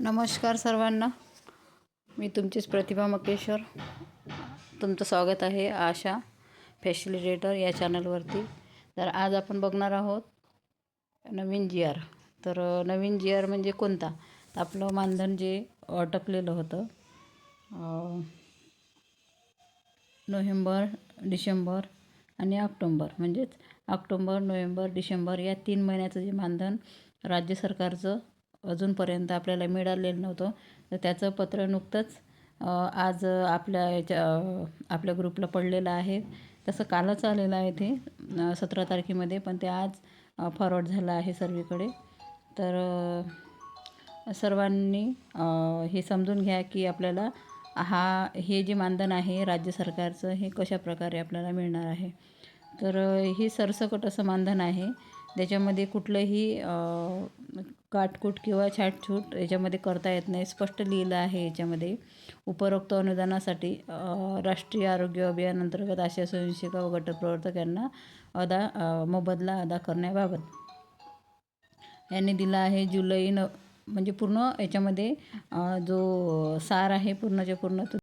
नमस्कार सर्वांना. मी तुमचीच प्रतिभा मकेश्वर. तुमचं स्वागत आहे आशा फॅसिलिटेटर या चॅनलवरती. तर आज आपण बघणार आहोत नवीन जी आर तर नवीन जी आर म्हणजे कोणता? तर आपलं मानधन जे अटकलेलं होतं नोव्हेंबर डिसेंबर आणि ऑक्टोंबर. म्हणजेच ऑक्टोंबर नोव्हेंबर डिसेंबर या तीन महिन्याचं जे मानधन राज्य सरकारचं अजूनपर्यंत आपल्याला मिळालेलं नव्हतं. तर त्याचं पत्र नुकतंच आज आपल्या याच्या आपल्या ग्रुपला पडलेलं आहे. तसं कालच आलेलं आहे ते सतरा तारखेमध्ये पण ते आज फॉरवर्ड झालं आहे सर्वीकडे. तर सर्वांनी हे समजून घ्या की आपल्याला हा हे जे मानधन आहे राज्य सरकारचं हे कशा प्रकारे आपल्याला मिळणार आहे. तर हे सरसकट असं मानधन आहे त्याच्यामध्ये कुठलंही काटकूट किंवा छाटछूट याच्यामध्ये करता येत नाही. स्पष्ट लिहिलं आहे याच्यामध्ये. उपरोक्त अनुदानासाठी राष्ट्रीय आरोग्य अभियान अंतर्गत आशा स्वयंसेविका व गटप्रवर्तक यांना अदा मोबदला अदा करण्याबाबत. यांनी दिला आहे जुलै न म्हणजे पूर्ण याच्यामध्ये जो सार आहे पूर्णच्या पूर्ण तो